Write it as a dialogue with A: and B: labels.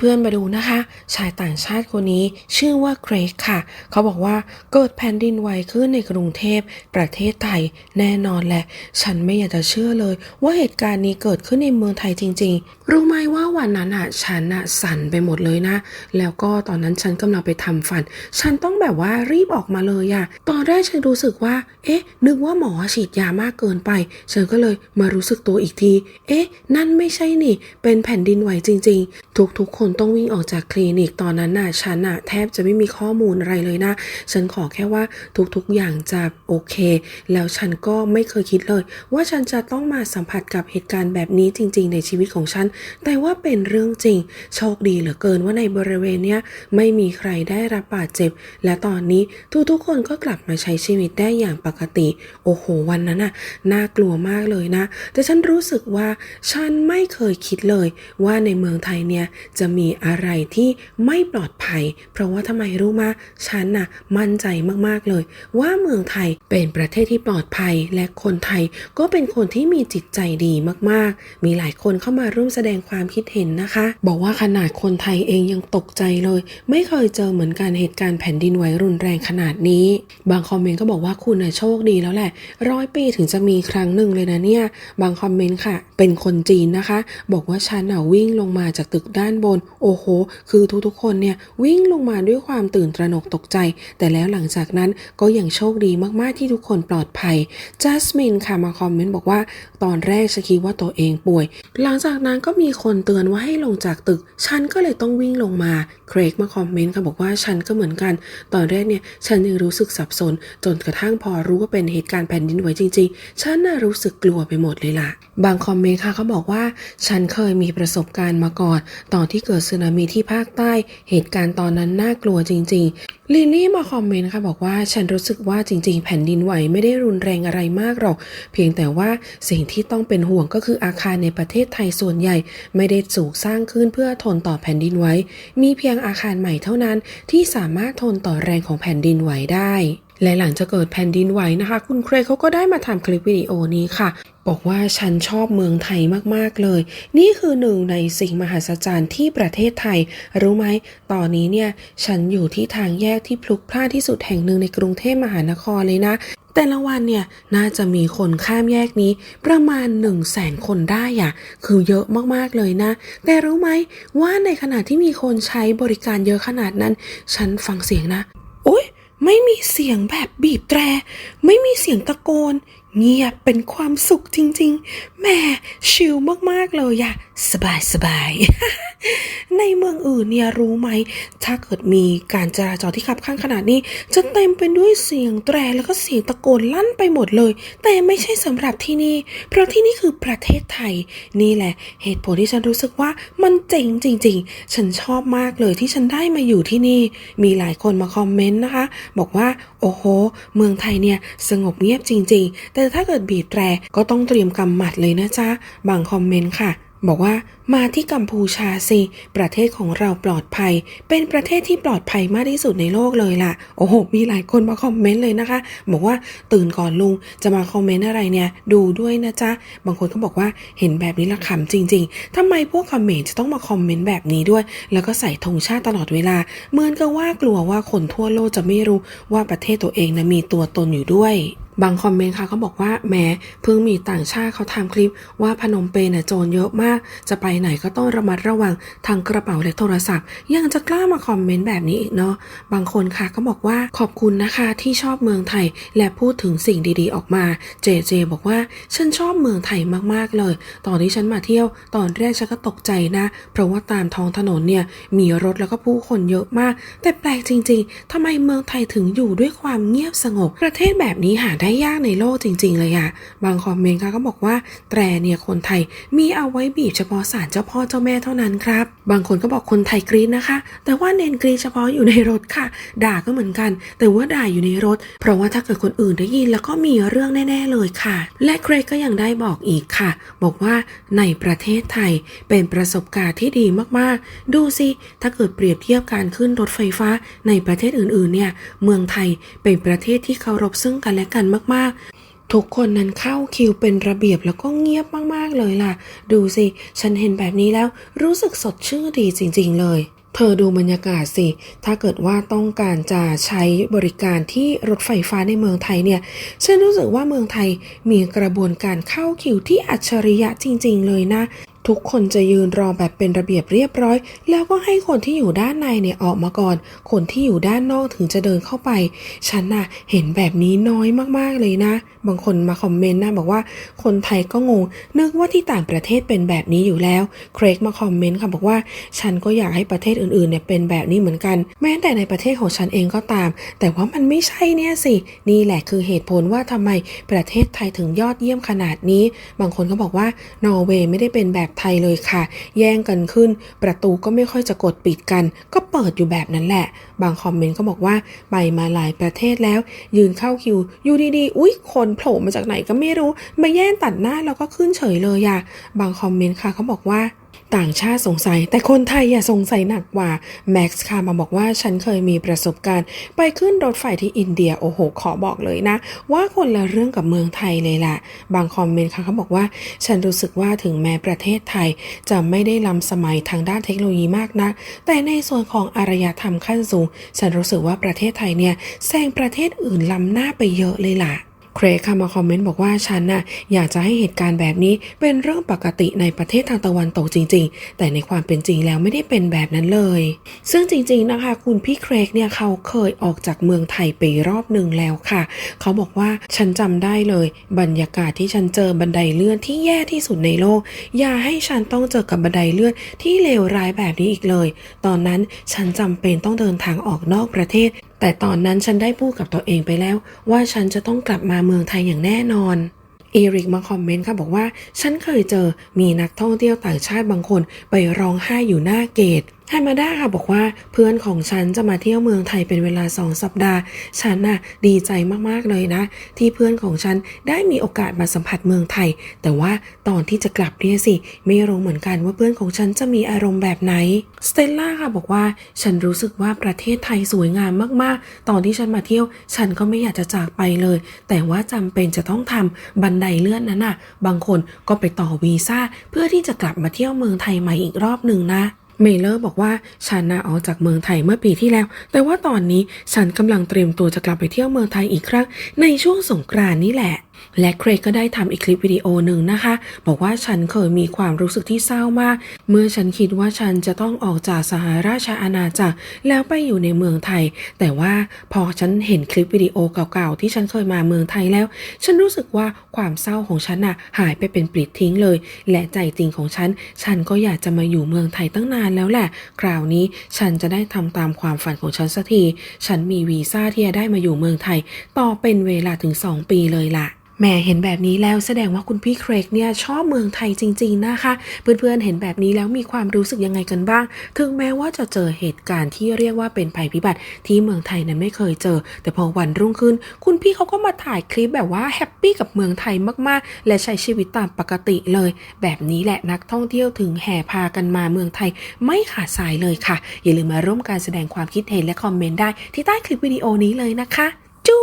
A: เพื่อนๆมาดูนะคะ ชายต่างชาติคนนี้ชื่อว่าเกรกค่ะ เขาบอกว่าเกิดแผ่นดินไหวขึ้นในกรุงเทพประเทศไทยแน่นอนแหละ ฉันไม่อยากจะเชื่อเลย ว่าเหตุการณ์นี้เกิดขึ้นในเมืองไทยจริง ๆ รู้ไหมว่าวันนั้นอะฉันอะสั่นไปหมดเลยนะ แล้วก็ตอนนั้นฉันกำลังไปทำฟัน ฉันต้องแบบว่ารีบออกมาเลยอะตอนแรกฉันรู้สึกว่า เอ๊ะ นึกว่าหมอฉีดยามากเกินไป ฉันก็เลยมารู้สึกตัวอีกที เอ๊ะ นั่นไม่ใช่นี่ เป็นแผ่นดินไหวจริง ๆ ทุกๆคนต้องวิ่งออกจากคลินิกตอนนั้นน่ะฉันน่ะแทบจะไม่มีข้อมูลอะไรเลยนะ ฉันขอแค่ว่าทุกๆอย่างจะโอเค แล้วฉันก็ไม่เคยคิดเลย ว่าฉันจะต้องมาสัมผัสกับเหตุการณ์แบบนี้จริง ๆ ในชีวิตของฉัน แต่ว่าเป็นเรื่องจริง โชคดีเหลือเกินว่าในบริเวณเนี้ยไม่มีใครได้รับบาดเจ็บ และตอนนี้ทุกๆคนก็กลับมาใช้ชีวิตได้อย่างปกติ โอ้โหวันนั้นน่ะน่ากลัวมากเลยนะ แต่ฉันรู้สึกว่าฉันไม่เคยคิดเลยว่าในเมืองไทยเนี่ยจะมีอะไรที่ไม่ปลอดภัย เพราะว่าทำไมรู้มาฉันน่ะมั่นใจมากๆเลย ว่าเมืองไทยเป็นประเทศที่ปลอดภัยและคนไทยก็เป็นคนที่มีจิตใจดีมากๆ มีหลายคนเข้ามาร่วมแสดงความคิดเห็นนะคะ บอกว่าขนาดคนไทยเองยังตกใจเลย ไม่เคยเจอเหมือนกันเหตุการณ์แผ่นดินไหวรุนแรงขนาดนี้ บางคอมเมนต์ก็บอกว่าคุณน่ะโชคดีแล้วแหละร้อยปีถึงจะมีครั้งหนึ่งเลยนะเนี่ยบางคอมเมนต์ค่ะ เป็นคนจีนนะคะ บอกว่าฉันน่ะวิ่งลงมาจากตึกด้านบนโอ้โห คือทุกๆคนเนี่ยวิ่งลงมาด้วยความตื่นตระหนกตกใจ แต่แล้วหลังจากนั้นก็ยังโชคดีมากๆที่ทุกคนปลอดภัยจัสมินค่ะมาคอมเมนต์บอกว่า ตอนแรกฉันคิดว่าตัวเองป่วย หลังจากนั้นก็มีคนเตือนว่าให้ลงจากตึก ฉันก็เลยต้องวิ่งลงมา เครกมาคอมเมนต์ค่ะบอกว่าฉันก็เหมือนกัน ตอนแรกเนี่ยฉันยังรู้สึกสับสน จนกระทั่งพอรู้ว่าเป็นเหตุการณ์แผ่นดินไหวจริง ๆ ฉันน่ะรู้สึกกลัวไปหมดเลยล่ะ บางคอมเมนต์ค่ะเขาบอกว่า ฉันเคยมีประสบการณ์มาก่อน ตอนที่เกิดสึนามิที่ภาคใต้ เหตุการณ์ตอนนั้นน่ากลัวจริง ๆ ลินนี่มาคอมเมนต์ค่ะบอกว่าฉันรู้สึกว่าจริง ๆ แผ่นดินไหวไม่ได้รุนแรงอะไรมากหรอก เพียงแต่ว่าสิ่งที่ต้องเป็นห่วงก็คืออาคารในประเทศไทยส่วนใหญ่ ไม่ได้สูกสร้างขึ้นเพื่อทนต่อแผ่นดินไหวมีเพียงอาคารใหม่เท่านั้นที่สามารถทนต่อแรงของแผ่นดินไหวได้ และหลังจากเกิดแผ่นดินไหวนะคะ คุณเครกเขาก็ได้มาทำคลิปวิดีโอนี้ค่ะบอกว่าฉันชอบเมืองไทยมากๆเลย นี่คือหนึ่งในสิ่งมหัศจรรย์ที่ประเทศไทย รู้ไหม ตอนนี้เนี่ย ฉันอยู่ที่ทางแยกที่พลุกพล่านที่สุดแห่งหนึ่งในกรุงเทพมหานครเลยนะ แต่ละวันเนี่ย น่าจะมีคนข้ามแยกนี้ ประมาณ1 0 0 0 0แสนคนได้อะคือเยอะมากๆเลยนะ แต่รู้ไหมว่าในขณะที่มีคนใช้บริการเยอะขนาดนั้น ฉันฟังเสียงนะโอ๊ย ไม่มีเสียงแบบบีบแตร ไม่มีเสียงตะโกน เงียบเป็นความสุขจริง ๆ แม่ชิลมาก ๆ เลยอะสบายสบาย ในเมืองอื่นเนี่ยรู้ไหม ถ้าเกิดมีการจราจรที่ขับข้างขนาดนี้ จะเต็มไปด้วยเสียงแตรแล้วก็เสียงตะโกนลั่นไปหมดเลย แต่ไม่ใช่สำหรับที่นี่ เพราะที่นี่คือประเทศไทย นี่แหละ เหตุผลที่ฉันรู้สึกว่ามันเจ๋งจริง ๆ ฉันชอบมากเลยที่ฉันได้มาอยู่ที่นี่ มีหลายคนมาคอมเมนต์นะคะ บอกว่า โอ้โห เมืองไทยเนี่ยสงบเงียบจริง ๆ แต่ถ้าเกิดบีบแตรก็ต้องเตรียมกำหมัดเลยนะจ๊ะบางคอมเมนต์ค่ะ บอกว่ามาที่กัมพูชาสิ ประเทศของเราปลอดภัย เป็นประเทศที่ปลอดภัยมากที่สุดในโลกเลยล่ะ โอ้โห มีหลายคนมาคอมเมนต์เลยนะคะ บอกว่าตื่นก่อนลุง จะมาคอมเมนต์อะไรเนี่ย ดูด้วยนะจ๊ะ บางคนก็บอกว่าเห็นแบบนี้ละขำจริง ๆทำไมพวกคอมเมนต์จะต้องมาคอมเมนต์แบบนี้ด้วย แล้วก็ใส่ธงชาติตลอดเวลา เหมือนกับว่ากลัวว่าคนทั่วโลกจะไม่รู้ว่าประเทศตัวเองนะมีตัวตนอยู่ด้วย บางคอมเมนต์ค่ะเขาบอกว่าแหมเพิ่งมีต่างชาติเขาทำคลิปว่าพนมเปญน่ะโจรเยอะมาก จะไปไหนก็ต้องระมัดระวังทางกระเป๋าและโทรศัพท์ ยังจะกล้ามาคอมเมนต์แบบนี้อีกเนาะบางคนค่ะก็บอกว่าขอบคุณนะคะที่ชอบเมืองไทยและพูดถึงสิ่งดีๆออกมาเจเจบอกว่าฉันชอบเมืองไทยมากๆเลย ตอนที่ฉันมาเที่ยว ตอนแรกฉันก็ตกใจนะ เพราะว่าตามท้องถนนเนี่ยมีรถแล้วก็ผู้คนเยอะมาก แต่แปลกจริง ๆทำไมเมืองไทยถึงอยู่ด้วยความเงียบสงบ ประเทศแบบนี้หาได้ได้ยากในโลกจริง ๆ เลยอะบางคอมเมนต์ค่ะก็บอกว่า แตรเนี่ยคนไทยมีเอาไว้บีบเฉพาะศาลเจ้าพ่อเจ้าแม่เท่านั้นครับ บางคนก็บอกคนไทยกรี๊ดนะคะ แต่ว่าเน้นกรี๊ดเฉพาะอยู่ในรถค่ะ ด่าก็เหมือนกัน แต่ว่าด่าอยู่ในรถ เพราะว่าถ้าเกิดคนอื่นได้ยินแล้วก็มีเรื่องแน่ ๆ เลยค่ะ และเกรกก็ยังได้บอกอีกค่ะ บอกว่าในประเทศไทยเป็นประสบการณ์ที่ดีมากๆ ดูสิถ้าเกิดเปรียบเทียบการขึ้นรถไฟฟ้าในประเทศอื่นๆเนี่ยเมืองไทยเป็นประเทศที่เคารพซึ่งกันและกันมากๆ ทุกคนนั้นเข้าคิวเป็นระเบียบแล้วก็เงียบมากๆเลยล่ะ ดูสิ ฉันเห็นแบบนี้แล้วรู้สึกสดชื่นดีจริง ๆ เลยเธอดูบรรยากาศสิ ถ้าเกิดว่าต้องการจะใช้บริการที่รถไฟฟ้าในเมืองไทยเนี่ย ฉันรู้สึกว่าเมืองไทยมีกระบวนการเข้าคิวที่อัจฉริยะจริง ๆ เลยนะ ทุกคนจะยืนรอแบบเป็นระเบียบเรียบร้อย แล้วก็ให้คนที่อยู่ด้านในเนี่ยออกมาก่อน คนที่อยู่ด้านนอกถึงจะเดินเข้าไป ฉันน่ะเห็นแบบนี้น้อยมากๆเลยนะ บางคนมาคอมเมนต์นะบอกว่าคนไทยก็งง นึกว่าที่ต่างประเทศเป็นแบบนี้อยู่แล้ว เครกมาคอมเมนต์ค่ะบอกว่า ฉันก็อยากให้ประเทศอื่นๆเนี่ยเป็นแบบนี้เหมือนกัน แม้แต่ในประเทศของฉันเองก็ตาม แต่ว่ามันไม่ใช่เนี่ยสิ นี่แหละคือเหตุผลว่าทำไมประเทศไทยถึงยอดเยี่ยมขนาดนี้ บางคนก็บอกว่านอร์เวย์ไม่ได้เป็นแบบไทยเลยค่ะ แย่งกันขึ้น ประตูก็ไม่ค่อยจะกดปิดกัน ก็เปิดอยู่แบบนั้นแหละ บางคอมเมนต์ก็บอกว่าไปมาหลายประเทศแล้ว ยืนเข้าคิวอยู่ดีๆอุ๊ย คนโผล่มาจากไหนก็ไม่รู้มาแย่งตัดหน้าแล้วก็ขึ้นเฉยเลยอะบางคอมเมนต์ค่ะเขาบอกว่า ต่างชาติสงสัย แต่คนไทยอย่าสงสัยหนักกว่าแม็กซ์ค่ะมาบอกว่าฉันเคยมีประสบการณ์ ไปขึ้นรถไฟที่อินเดียโอ้โห ขอบอกเลยนะ ว่าคนละเรื่องกับเมืองไทยเลยล่ะ บางคอมเมนต์ค่ะเขาบอกว่า ฉันรู้สึกว่าถึงแม้ประเทศไทย จะไม่ได้ล้ำสมัยทางด้านเทคโนโลยีมากนะแต่ในส่วนของอารยธรรมขั้นสูง ฉันรู้สึกว่าประเทศไทยเนี่ยแซงประเทศอื่นล้ำหน้าไปเยอะเลยล่ะ เครกค่ะมาคอมเมนต์บอกว่าฉันน่ะอยากจะให้เหตุการณ์แบบนี้เป็นเรื่องปกติในประเทศทางตะวันตกจริง ๆ แต่ในความเป็นจริงแล้วไม่ได้เป็นแบบนั้นเลย ซึ่งจริงๆนะคะ คุณพี่เครกเนี่ยเขาเคยออกจากเมืองไทยไปรอบหนึ่งแล้วค่ะ เขาบอกว่าฉันจำได้เลย บรรยากาศที่ฉันเจอบันไดเลื่อนที่แย่ที่สุดในโลก อย่าให้ฉันต้องเจอกับบันไดเลื่อนที่เลวร้ายแบบนี้อีกเลย ตอนนั้นฉันจำเป็นต้องเดินทางออกนอกประเทศ แต่ตอนนั้นฉันได้พูดกับตัวเองไปแล้ว ว่าฉันจะต้องกลับมาเมืองไทยอย่างแน่นอนเอริกมาคอมเมนต์ค่ะบอกว่า ฉันเคยเจอมีนักท่องเที่ยวต่างชาติบางคนไปร้องไห้อยู่หน้าเกต ไฮมาด้าค่ะบอกว่าเพื่อนของฉันจะมาเที่ยวเมืองไทยเป็นเวลาสองสัปดาห์ ฉันน่ะดีใจมากๆเลยนะ ที่เพื่อนของฉันได้มีโอกาสมาสัมผัสเมืองไทย แต่ว่าตอนที่จะกลับเนี่ยสิ ไม่รู้เหมือนกันว่าเพื่อนของฉันจะมีอารมณ์แบบไหนสเตลล่าค่ะบอกว่าฉันรู้สึกว่าประเทศไทยสวยงามมากๆ ตอนที่ฉันมาเที่ยว ฉันก็ไม่อยากจะจากไปเลย แต่ว่าจำเป็นจะต้องทำบันไดเลื่อนนั้นน่ะ บางคนก็ไปต่อวีซ่าเพื่อที่จะกลับมาเที่ยวเมืองไทยใหม่อีกรอบหนึ่งนะ เมเลอร์บอกว่าฉันน่ะออกจากเมืองไทยเมื่อปีที่แล้ว แต่ว่าตอนนี้ฉันกำลังเตรียมตัวจะกลับไปเที่ยวเมืองไทยอีกครั้งในช่วงสงกรานต์นี่แหละ และเครกก็ได้ทำอีกคลิปวิดีโอหนึ่งนะคะ บอกว่าฉันเคยมีความรู้สึกที่เศร้ามาก เมื่อฉันคิดว่าฉันจะต้องออกจากสหราชอาณาจักรแล้วไปอยู่ในเมืองไทย แต่ว่าพอฉันเห็นคลิปวิดีโอเก่าๆที่ฉันเคยมาเมืองไทยแล้ว ฉันรู้สึกว่าความเศร้าของฉันน่ะหายไปเป็นปลิดทิ้งเลย และใจจริงของฉัน ฉันก็อยากจะมาอยู่เมืองไทยตั้งนานแล้วแหละ คราวนี้ฉันจะได้ทำตามความฝันของฉันสักที ฉันมีวีซ่าที่จะได้มาอยู่เมืองไทย ต่อเป็นเวลาถึง 2 ปีเลยล่ะ แหม่เห็นแบบนี้แล้วแสดงว่าคุณพี่เครกเนี่ยชอบเมืองไทยจริง ๆนะคะ เพื่อนๆเห็นแบบนี้แล้วมีความรู้สึกยังไงกันบ้าง ถึงแม้ว่าจะเจอเหตุการณ์ที่เรียกว่าเป็นภัยพิบัติที่เมืองไทยนั้นไม่เคยเจอ แต่พอวันรุ่งขึ้น คุณพี่เขาก็มาถ่ายคลิปแบบว่าแฮปปี้กับเมืองไทยมากๆ และใช้ชีวิตตามปกติเลย แบบนี้แหละนักท่องเที่ยวถึงแห่พากันมาเมืองไทยไม่ขาดสายเลยค่ะ อย่าลืมมาร่วมการแสดงความคิดเห็นและคอมเมนต์ได้ที่ใต้คลิปวิดีโอนี้เลยนะคะจุ๊